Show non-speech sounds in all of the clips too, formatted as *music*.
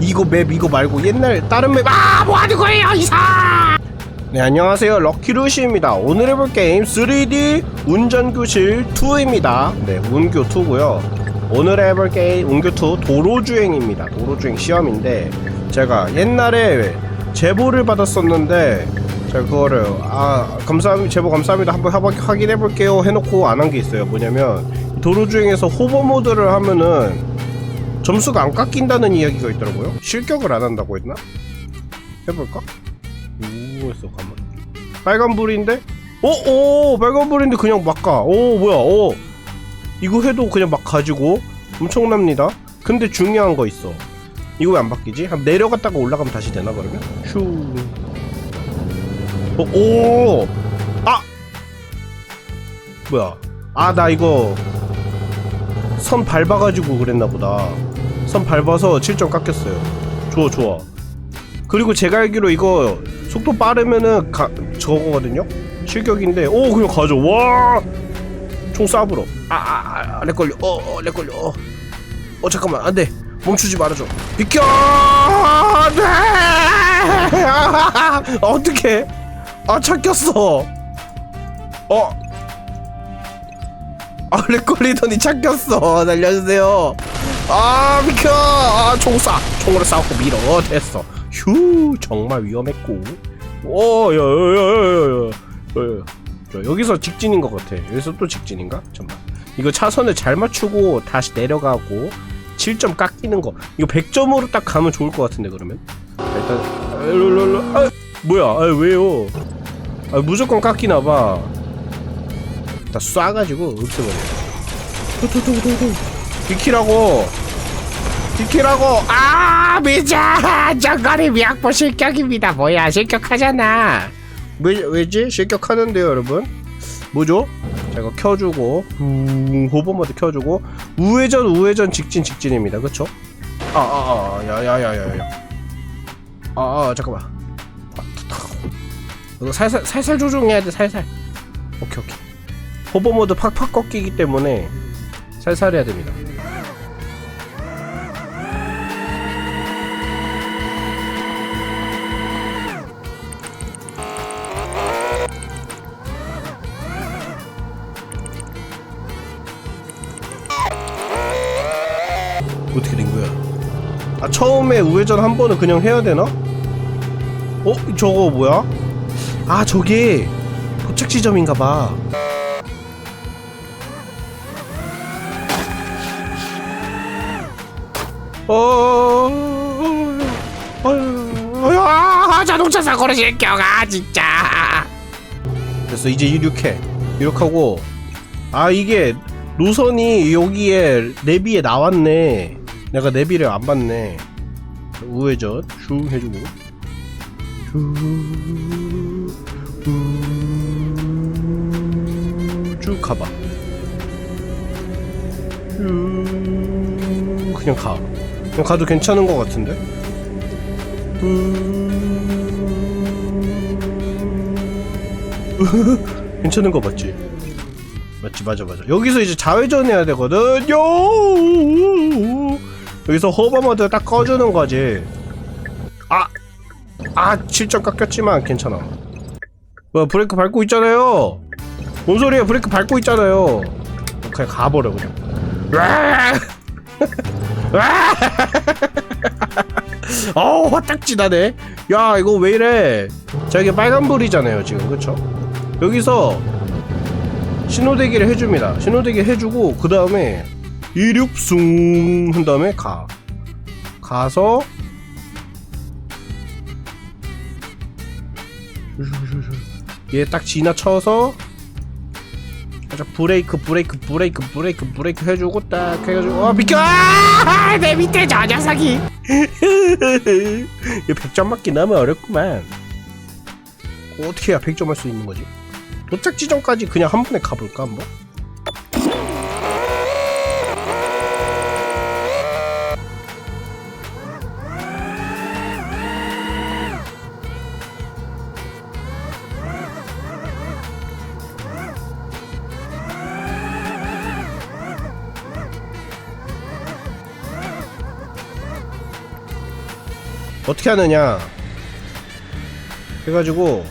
이거 맵 이거 말고 옛날 다른 맵 아 뭐하는 거예요 이사 네 안녕하세요. 럭키루시입니다. 오늘 해볼 게임 3D 운전교실 2입니다. 네 운교 2고요. 오늘 해볼 게임 운교 2 도로주행입니다. 도로주행 시험인데 제가 옛날에 제보를 받았었는데 제가 그거를 아 감사합니다 제보 감사합니다. 한번 확인해 볼게요. 해놓고 안 한 게 있어요. 뭐냐면 도로주행에서 호버 모드를 하면은 점수가 안 깎인다는 이야기가 있더라고요 실격을 안 한다고 했나? 해볼까? 오 했어 가만 빨간불인데? 어? 오 빨간불인데 그냥 막 가 오 뭐야 오 이거 해도 그냥 막 가지고 엄청납니다 근데 중요한 거 있어 이거 왜 안 바뀌지? 한 내려갔다가 올라가면 다시 되나 그러면? 슈 어, 오! 아! 뭐야 아 나 이거 선 밟아가지고 그랬나 보다. 선 밟아서 7점 깎였어요. 좋아 좋아. 그리고 제가 알기로 이거 속도 빠르면은 가, 저거거든요? 실격인데 오 그냥 가져 와총 쏴불어. 아아아 렉 걸려. 어어 렉 걸려. 어, 어 잠깐만. 안돼. 멈추지 말아줘. 비켜! 네 *laughs* 어떻게 아 찾겼어. 어 아, 렉 걸리더니 찾겼어. 날려주세요. 아, 비켜. 아, 총 쏴. 총으로 싸우고 밀어. 됐어. 휴, 정말 위험했고. 오, 야, 야, 야, 야, 야, 야. 저 여기서 직진인 것 같아. 여기서 또 직진인가? 잠깐. 이거 차선을 잘 맞추고 다시 내려가고 7점 깎이는 거. 이거 100점으로 딱 가면 좋을 것 같은데 그러면. 일단 아. 아, 뭐야? 아, 왜요? 아, 무조건 깎이나 봐. 다 쏴가지고 없애버려. 도도도도도. 비키라고. 비키라고. 아 미자 장거리 미약보 실격입니다. 뭐야 실격하잖아. 왜 왜지 실격하는데요, 여러분? 뭐죠? 자 이거 켜주고 음, 호버 모드 켜주고 우회전 우회전 직진 직진입니다. 그쵸? 아아아 야야야야야. 아아 잠깐만. 아, 이거 살살 살살 조종해야 돼 살살. 오케이 오케이. 호버 모드 팍팍 꺾이기 때문에 살살 해야 됩니다. 어떻게 된 거야? 아 처음에 우회전 한 번은 그냥 해야 되나? 어 저거 뭐야? 아 저게 도착 지점인가 봐. 어, 어, 어, 아, 자동차 사고로 실격아 진짜. 그래서 이제 이륙해. 이륙하고 아 이게 노선이 여기에 내비에 나왔네. 내가 내비를 안 봤네. 우회전 슝 해주고 쭉, 쭉 가봐. 쭉 그냥 가. 그냥 가도 괜찮은 것 같은데? *laughs* 괜찮은 거 맞지? 맞지 맞아 맞아. 여기서 이제 좌회전 해야 되거든요! 여기서 호버모드 딱 꺼주는 거지. 아! 아 7점 깎였지만 괜찮아. 뭐 브레이크 밟고 있잖아요! 뭔 소리야 브레이크 밟고 있잖아요! 그냥 가버려 그냥 *laughs* *laughs* 어우 화딱지 나네. 야 이거 왜 이래? 자 이게 빨간불이잖아요 지금. 그쵸? 여기서 신호대기를 해줍니다. 신호대기 해주고 그 다음에 이륙숭 한 다음에 가. 가서 얘 딱 지나쳐서 살짝 브레이크 브레이크 브레이크 브레이크 브레이크 해주고 딱 해가지고 어 비켜! 아, 내 밑에 저 녀석이! *laughs* 이 100점 맞기 너무 어렵구만. 어떻게 해야 100점 할 수 있는 거지? 도착 지점까지 그냥 한 번에 가볼까 한번 어떻게 하느냐 해가지고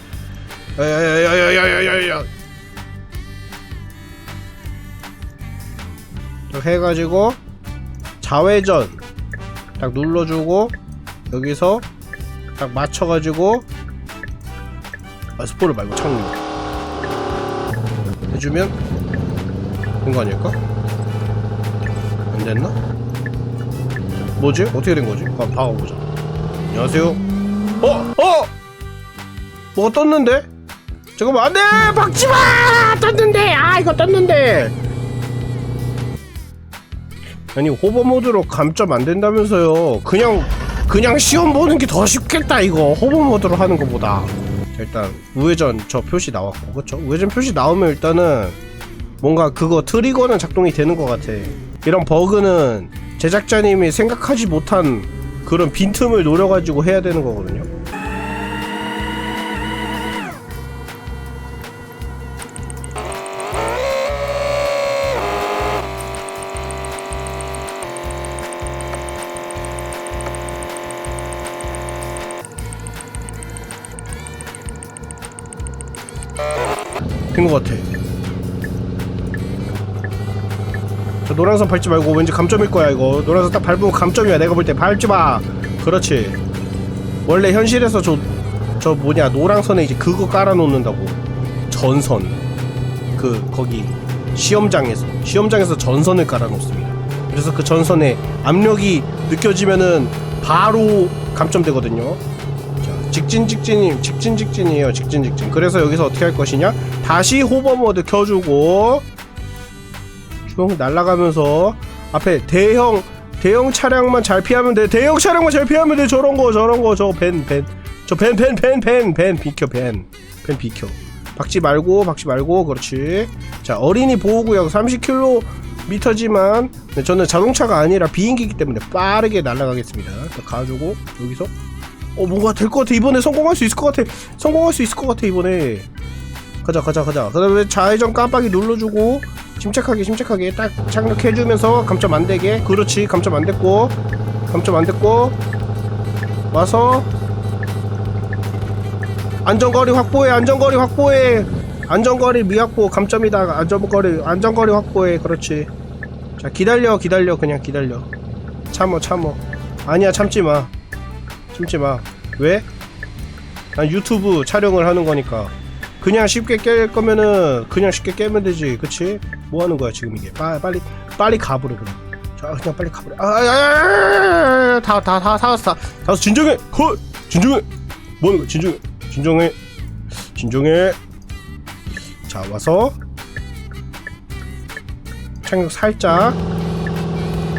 야야야야야야야야 해가지고 자회전 딱 눌러주고 여기서 딱 맞춰가지고 아 스포를 말고 창문 해주면 된 거 아닐까? 안 됐나? 뭐지? 어떻게 된 거지? 한번 박아보자. 안녕하세요. 어? 어? 뭐가 떴는데? 잠깐만 안돼 박지 마 떴는데 아 이거 떴는데 아니 호버 모드로 감점 안 된다면서요 그냥 그냥 시험 보는 게 더 쉽겠다 이거 호버 모드로 하는 것보다 자, 일단 우회전 저 표시 나왔고 그쵸 우회전 표시 나오면 일단은 뭔가 그거 트리거는 작동이 되는 것 같아 이런 버그는 제작자님이 생각하지 못한 그런 빈틈을 노려가지고 해야 되는 거거든요 된 것 같아. 저 노란선 밟지 말고 왠지 감점일 거야 이거. 노란선 딱 밟으면 감점이야. 내가 볼 때 밟지 마. 그렇지. 원래 현실에서 저 저 뭐냐 노랑선에 이제 그거 깔아놓는다고. 전선. 그 거기 시험장에서 시험장에서 전선을 깔아놓습니다. 그래서 그 전선에 압력이 느껴지면은 바로 감점되거든요. 자, 직진 직진이 직진 직진이에요. 직진 직진. 그래서 여기서 어떻게 할 것이냐? 다시 호버 모드 켜주고 쭉 날아가면서 앞에 대형 대형 차량만 잘 피하면 돼. 대형 차량만 잘 피하면 돼. 저런 거 저런 거 저 벤 벤. 저 벤 벤 벤 벤 벤 비켜 벤. 벤 비켜. 박지 말고 박지 말고 그렇지. 자 어린이 보호구역 30km지만 네, 저는 자동차가 아니라 비행기이기 때문에 빠르게 날아가겠습니다. 자, 가지고 여기서 어 뭔가 될 것 같아 이번에 성공할 수 있을 것 같아 성공할 수 있을 것 같아 이번에 가자 가자 가자 그 다음에 좌회전 깜빡이 눌러주고 침착하게 침착하게 딱 착륙해주면서 감점 안 되게. 그렇지 감점 안 됐고. 감점 안 됐고. 와서 안전거리 확보해 안전거리 확보해. 안전거리 미확보 감점이다. 안전거리 안전거리 확보해. 그렇지. 자 기다려 기다려. 그냥 기다려. 참어 참어. 아니야 참지마. 참지마. 왜? 난 유튜브 촬영을 하는 거니까 그냥 쉽게 깰 거면은 그냥 쉽게 깨면 되지. 그치? 뭐 하는 거야 지금 이게? 빨리 빨리 빨리 가버려 그냥. 자 그냥 빨리 가버려. 아, 살짝.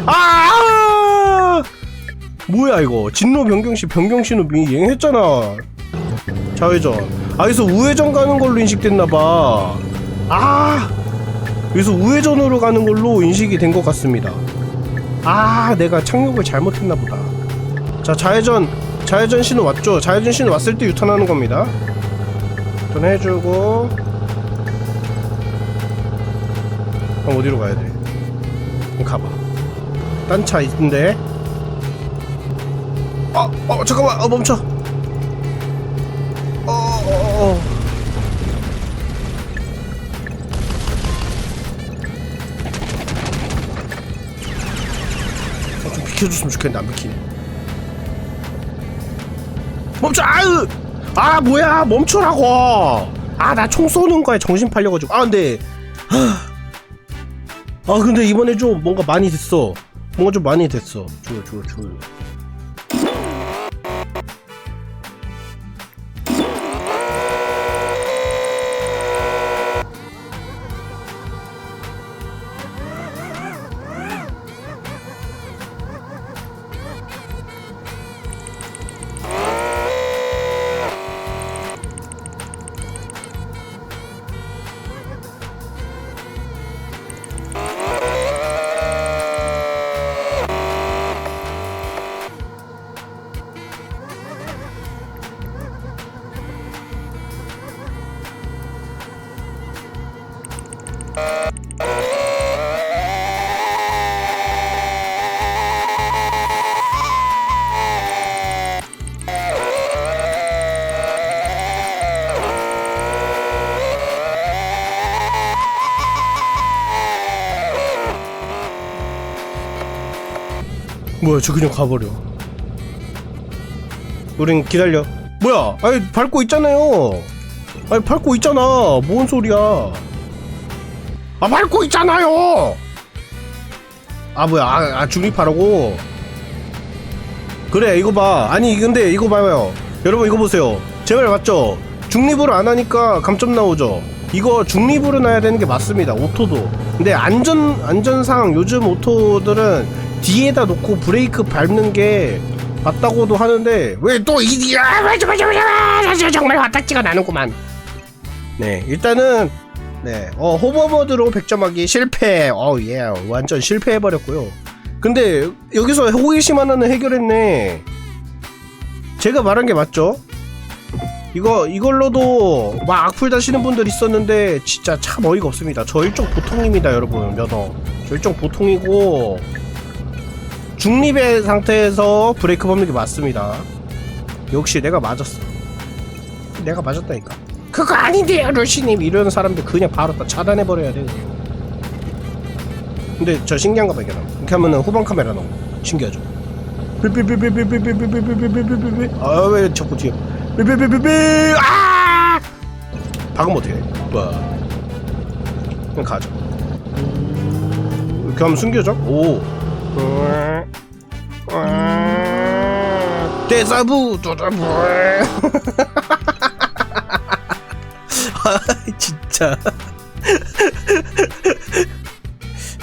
아 이행했잖아. 좌회전 아 여기서 우회전 가는 걸로 인식됐나봐. 아! 여기서 우회전으로 가는 걸로 인식이 된 것 같습니다. 아 내가 착륙을 잘못했나 보다. 자 좌회전. 좌회전 신호 왔죠? 좌회전 신호 왔을 때 유턴하는 겁니다. 유턴 해주고. 그럼 어디로 가야 돼? 가봐. 딴 차 있는데? 어, 어, 잠깐만, 어, 멈춰. 어, 어, 좀 비켜줬으면 좋겠는데 안 비키네. 멈춰! 아유! 아, 뭐야! 멈추라고! 아, 나 총 쏘는 거에 정신 팔려가지고. 아, 근데. 하... 아, 근데 이번에 좀 뭔가 많이 됐어. 뭔가 좀 많이 됐어. 좋아, 좋아, 좋아. 뭐야 저 그냥 가버려. 우린 기다려. 뭐야 아니 밟고 있잖아요. 아니 밟고 있잖아. 뭔 소리야. 아 밟고 있잖아요! 아 뭐야 아, 아 중립하라고? 그래 이거 봐. 아니 근데 이거 봐요. 여러분 이거 보세요. 제 말 맞죠? 중립으로 안 하니까 감점 나오죠? 이거 중립으로 놔야 되는 게 맞습니다 오토도. 근데 안전 안전상 요즘 오토들은 뒤에다 놓고 브레이크 밟는 게 맞다고도 하는데 왜 또 이디야 맞아 정말 화딱지가 나는구만 네 일단은 네 어, 호버 모드로 100점하기 실패 어예 완전 실패해 버렸고요 근데 여기서 호기심 하나는 해결했네 제가 말한 게 맞죠? 이거 이걸로도 막 악플 다시는 분들 있었는데 진짜 참 어이가 없습니다. 저 일종 보통입니다, 여러분. 면허. 저 일종 보통이고 중립의 상태에서 브레이크 밟는 게 맞습니다. 역시 내가 맞았어. 내가 맞았다니까. 그거 아닌데요, 루시님. 이러는 사람들 그냥 바로 다 차단해 버려야 돼. 그냥. 근데 저 신기한 거 발견함. 이렇게 하면은 후방 카메라 나오고 신기하죠. 삐삐삐삐삐삐삐삐삐삐삐삐삐삐삐 아왜 자꾸 뒤에 삐삐삐삐삐 아 박으면 어떡해 와 그냥 가죠 이렇게 하면 숨겨져 오 데자부 도자부 아 진짜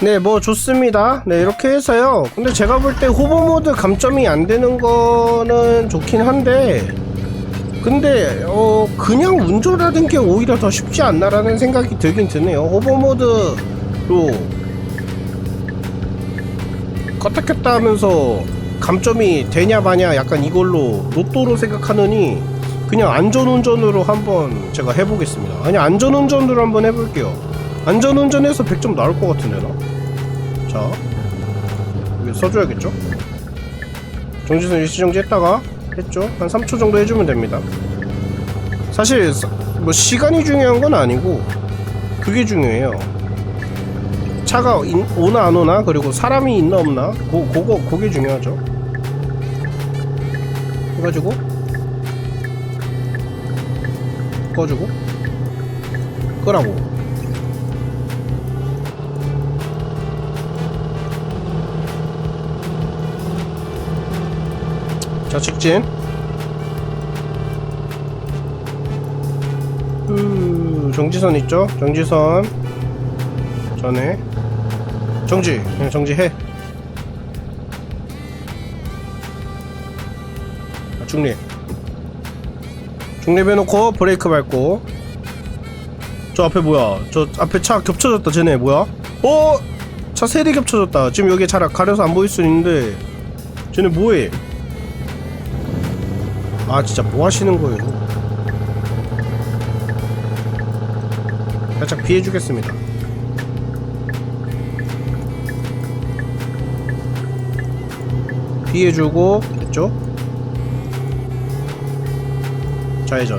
네, 뭐 좋습니다. 네, 이렇게 해서요. 근데 제가 볼때 후보 모드 감점이 안 되는 거는 좋긴 한데, 근데 어 그냥 운전하는 게 오히려 더 쉽지 않나라는 생각이 들긴 드네요. 호버 모드로 껐다 켰다 하면서 감점이 되냐 마냐 약간 이걸로 로또로 생각하느니 그냥 안전운전으로 한번 제가 해보겠습니다. 아니 안전운전으로 한번 해볼게요. 안전운전에서 100점 나올 것 같은데 나? 자 여기 써줘야겠죠? 정지선 일시정지 했다가 했죠? 한 3초 정도 해주면 됩니다 사실 사- 뭐 시간이 중요한 건 아니고 그게 중요해요 차가 인- 오나 안 오나? 그리고 사람이 있나 없나? 고, 그거 그게 중요하죠. 해가지고 꺼주고 끄라고. 자 직진. 음, 정지선 있죠? 정지선 전에 정지. 그냥 정지해. 자, 중립. 중립해놓고 브레이크 밟고. 저 앞에 뭐야? 저 앞에 차 겹쳐졌다 쟤네. 뭐야? 어? 차 세대 겹쳐졌다. 지금 여기 잘 가려서 안 보일 수 있는데. 쟤네 뭐해? 아 진짜 뭐 하시는 거예요? 살짝 피해주겠습니다. 피해주고 됐죠? 좌회전.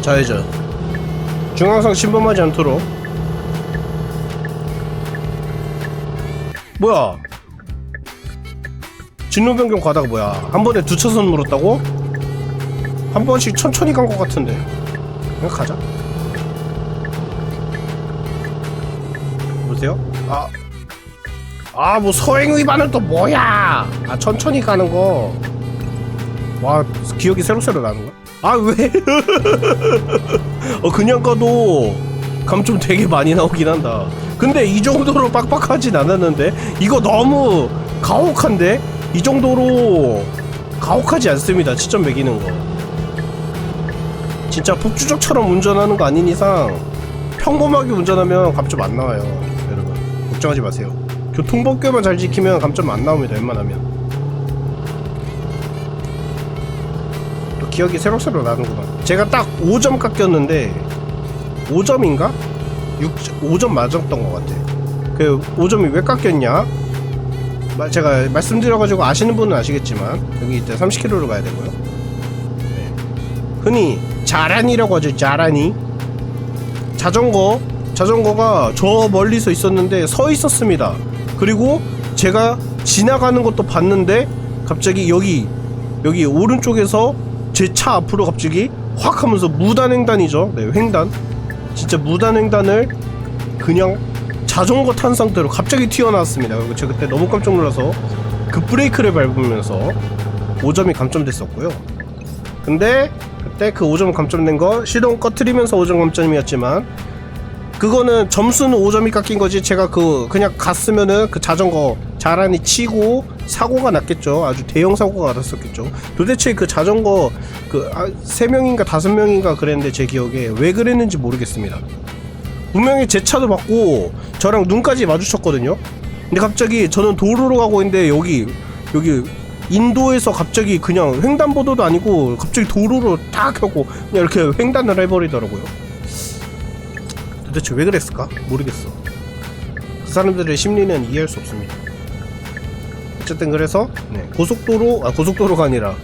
좌회전. 중앙선 침범하지 않도록. 뭐야? 진로 변경 가다가 뭐야? 한 번에 두 차선 물었다고? 한 번씩 천천히 간 것 같은데. 그냥 가자. 보세요. 아, 아, 뭐 서행 위반은 또 뭐야? 아, 천천히 가는 거. 와, 기억이 새록새록 나는 거야? 아, 왜? *laughs* 어, 그냥 가도 감점 되게 많이 나오긴 한다. 근데 이 정도로 빡빡하진 않았는데 이거 너무 가혹한데 이 정도로 가혹하지 않습니다. 치점 매기는 거. 진짜 폭주족처럼 운전하는 거 아닌 이상 평범하게 운전하면 감점 안 나와요. 걱정하지 마세요. 교통법규만 잘 지키면 감점 안 나옵니다. 웬만하면. 또 기억이 새록새록 나는구나. 제가 딱 5점 깎였는데 5점인가? 6, 5점 맞았던 것 같아. 그 5점이 왜 깎였냐? 마- 제가 말씀드려가지고 아시는 분은 아시겠지만 여기 이제 30km로 가야 되고요. 네. 흔히 자란이라고 하죠. 자란이. 자전거 자전거가 저 멀리서 있었는데 서 있었습니다. 그리고 제가 지나가는 것도 봤는데 갑자기 여기 여기 오른쪽에서 제 차 앞으로 갑자기 확 하면서 무단 횡단이죠. 네, 횡단. 진짜 무단 횡단을 그냥 자전거 탄 상태로 갑자기 튀어나왔습니다. 그리고 제가 그때 너무 깜짝 놀라서 그 브레이크를 밟으면서 5점이 감점됐었고요. 근데 그때 그 5점 감점된 거 시동 꺼트리면서 5점 감점이었지만 그거는 점수는 5점이 깎인 거지. 제가 그 그냥 갔으면은 그 자전거 자란히 치고 사고가 났겠죠. 아주 대형 사고가 났었겠죠. 도대체 그 자전거 그세 명인가 다섯 명인가 그랬는데 제 기억에 왜 그랬는지 모르겠습니다. 분명히 제 차도 맞고 저랑 눈까지 마주쳤거든요. 근데 갑자기 저는 도로로 가고 있는데 여기 여기 인도에서 갑자기 그냥 횡단보도도 아니고 갑자기 도로로 딱 하고 그냥 이렇게 횡단을 해버리더라고요 도대체 왜 그랬을까? 모르겠어. 그 사람들의 심리는 이해할 수 없습니다. 어쨌든 그래서 네, 고속도로 아 고속도로가 아니라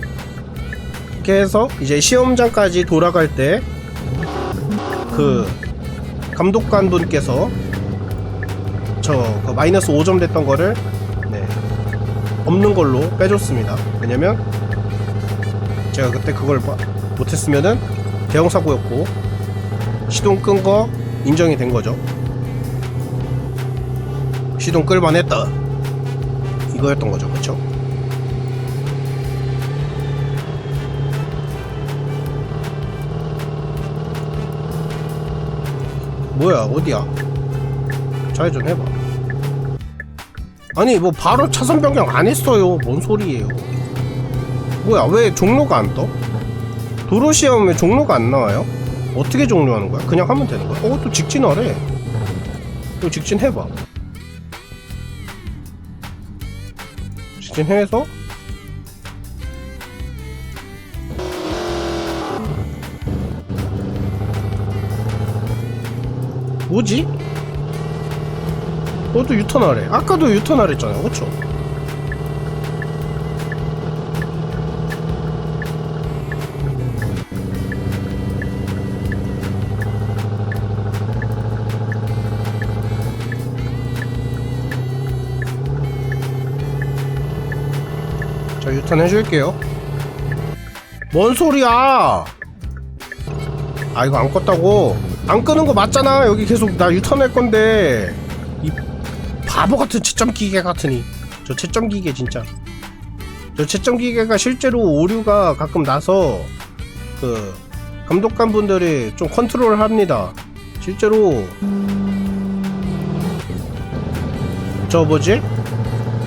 이렇게 해서 이제 시험장까지 돌아갈 때 그 감독관 분께서 저 그 마이너스 5점 됐던 거를 네, 없는 걸로 빼줬습니다. 왜냐면 제가 그때 그걸 봐- 못했으면은 대형 사고였고 시동 끈 거 인정이 된 거죠. 시동 끌만 했다. 이거였던 거죠. 그쵸? 뭐야, 어디야? 좌회전 해봐. 아니, 뭐, 바로 차선 변경 안 했어요. 뭔 소리예요. 뭐야, 왜 종로가 안 떠? 도로 시험에 종로가 안 나와요? 어떻게 종료하는 거야? 그냥 하면 되는 거야? 어, 또 직진하래. 또 직진해봐. 직진해서 뭐지? 어, 또 유턴하래. 아까도 유턴하랬잖아요. 그쵸? 자 유턴 해줄게요. 뭔 소리야? 아 이거 안 껐다고? 안 끄는 거 맞잖아. 여기 계속 나 유턴할 건데. 이 바보 같은 채점 기계 같으니. 저 채점 기계 진짜. 저 채점 기계가 실제로 오류가 가끔 나서 그 감독관 분들이 좀 컨트롤을 합니다. 실제로 저 뭐지?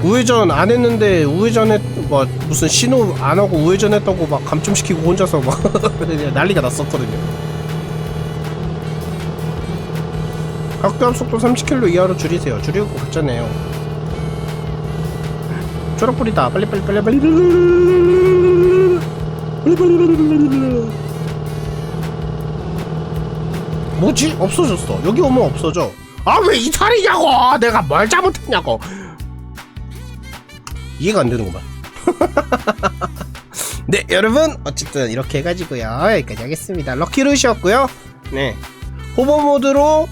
우회전 안 했는데 우회전했 뭐 무슨 신호 안 하고 우회전 했다고 막 감점시키고 혼자서 막 *laughs* 난리가 났었거든요. 각도압 속도 30km 이하로 줄이세요. 줄이고 갔잖아요. 초록불이다. 빨리 빨리 빨리 빨리. 빨리 빨리. 뭐지? 없어졌어. 여기 오면 없어져. 아 왜 이탈이냐고! 내가 뭘 잘못했냐고! 이해가 안 되는구만. *laughs* 네, 여러분 어쨌든 이렇게 해가지고요 여기까지 하겠습니다. 럭키루시였고요. 네, 호버 모드로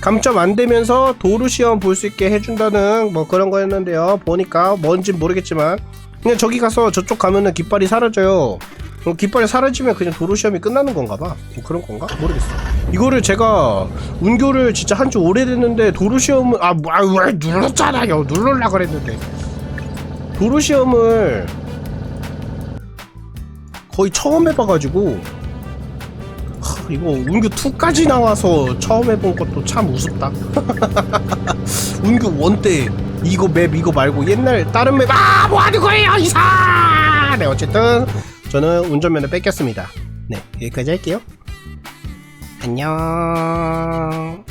감점 안 되면서 도루 시험 볼 수 있게 해준다는 뭐 그런 거였는데요. 보니까 뭔진 모르겠지만 그냥 저기 가서 저쪽 가면은 깃발이 사라져요. 어, 깃발이 사라지면 그냥 도로 시험이 끝나는 건가 봐. 뭐 그런 건가? 모르겠어. 이거를 제가 운교를 진짜 한 지 오래됐는데 도로 시험을 아왜 눌렀잖아요. 누르려 그랬는데 도로 시험을 거의 처음 해봐가지고 하, 이거 운교 2까지 나와서 처음 해본 것도 참 우습다. *laughs* 운교 1때 이거 맵 이거 말고 옛날 다른 맵 아 뭐하는 거예요 이사. 네 어쨌든 저는 운전면허 뺏겼습니다. 네 여기까지 할게요. 안녕.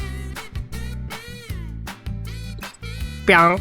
뿅.